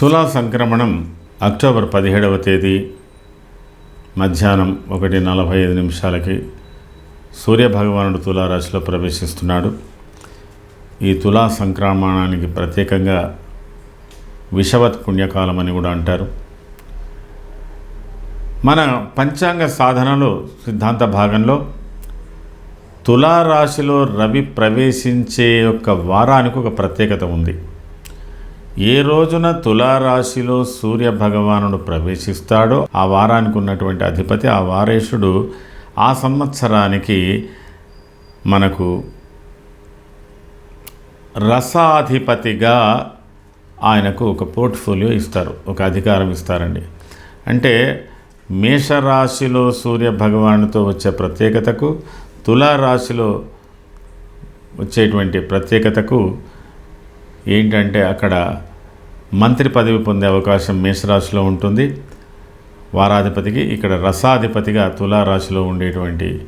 తులా సంక్రమణం అక్టోబర్ పదిహేడవ తేదీ మధ్యాహ్నం ఒకటి నలభై ఐదు నిమిషాలకి సూర్యభగవానుడు తులారాశిలో ప్రవేశిస్తున్నాడు. ఈ తులా సంక్రమణానికి ప్రత్యేకంగా విషవత్ పుణ్యకాలం అని కూడా అంటారు. మన పంచాంగ సాధనలో సిద్ధాంత భాగంలో తులారాశిలో రవి ప్రవేశించే యొక్క వారానికి ఒక ప్రత్యేకత ఉంది. ఏ రోజున తులారాశిలో సూర్య భగవానుడు ప్రవేశిస్తాడో ఆ వారానికి ఉన్నటువంటి అధిపతి ఆ వారేషుడు ఆ సంవత్సరానికి మనకు రసాధిపతిగా ఆయనకు ఒక పోర్ట్ఫోలియో ఇస్తారు ఒక అధికారం ఇస్తారండి. అంటే మేషరాశిలో సూర్య భగవానుతో వచ్చే ప్రత్యేకతకు తులారాశిలో వచ్చేటువంటి ప్రత్యేకతకు ఏంటంటే అక్కడ మంత్రి పదవి పొందే అవకాశం మేషరాశిలో ఉంటుంది. వారాధిపతికి ఇక్కడ రసాధిపతిగా తులారాశిలో ఉండేటువంటి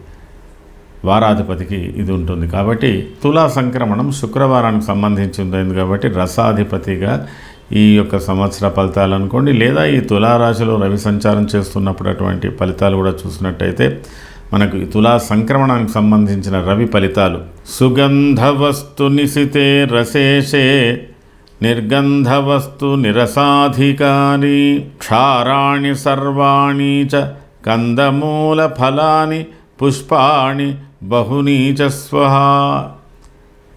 వారాధిపతికి ఇది ఉంటుంది. కాబట్టి తులా సంక్రమణం శుక్రవారానికి సంబంధించి ఉంది కాబట్టి రసాధిపతిగా ఈ యొక్క సంవత్సర ఫలితాలు అనుకోండి లేదా ఈ తులారాశిలో రవి సంచారం చేస్తున్నప్పుడు అటువంటి ఫలితాలు కూడా చూసినట్టయితే మనకు ఈ తులా సంక్రమణానికి సంబంధించిన రవి ఫలితాలు. సుగంధ వస్తు నిశితే రసేషే నిర్గంధవస్తు నిరసాధికారి క్షారాణి సర్వాణి చ కందమూల ఫలాని పుష్పాణి బహునీచస్వ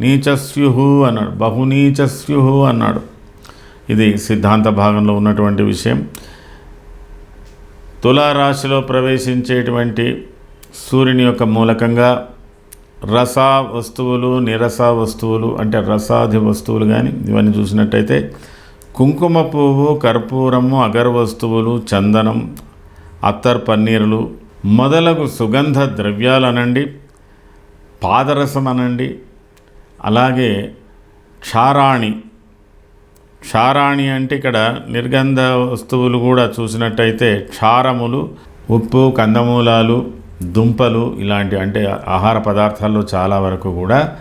నీచస్యు అన్నాడు. బహునీచస్యు అన్నాడు. ఇది సిద్ధాంత భాగంలో ఉన్నటువంటి విషయం. తులారాశిలో ప్రవేశించేటువంటి సూర్యుని యొక్క మూలకంగా రస వస్తువులు నిరస వస్తువులు అంటే రసాది వస్తువులు కానీ ఇవన్నీ చూసినట్టయితే కుంకుమ పువ్వు కర్పూరము అగర్ వస్తువులు చందనం అత్తర్ పన్నీరులు మొదలగు సుగంధ ద్రవ్యాలు అనండి పాదరసం అనండి అలాగే క్షారాణి. క్షారాణి అంటే ఇక్కడ నిర్గంధ వస్తువులు కూడా చూసినట్టయితే క్షారములు ఉప్పు కందమూలాలు దుంపలు ఇలాంటి అంటే ఆహార పదార్థాల్లో చాలా వరకు కూడా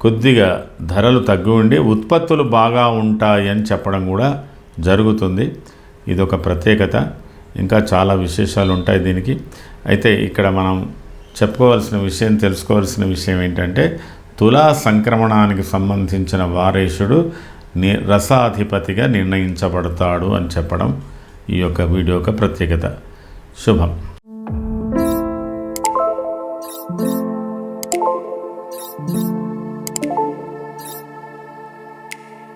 కొద్దిగా ధరలు తగ్గి ఉండి ఉత్పత్తులు బాగా ఉంటాయని చెప్పడం కూడా జరుగుతుంది. ఇది ఒక ప్రత్యేకత. ఇంకా చాలా విశేషాలు ఉంటాయి దీనికి. అయితే ఇక్కడ మనం చెప్పుకోవాల్సిన విషయం తెలుసుకోవాల్సిన విషయం ఏంటంటే తులా సంక్రమణానికి సంబంధించిన వారేషుడు ని రసాధిపతిగా నిర్ణయించబడతాడు అని చెప్పడం ఈ యొక్క వీడియో యొక్క ప్రత్యేకత. శుభం. you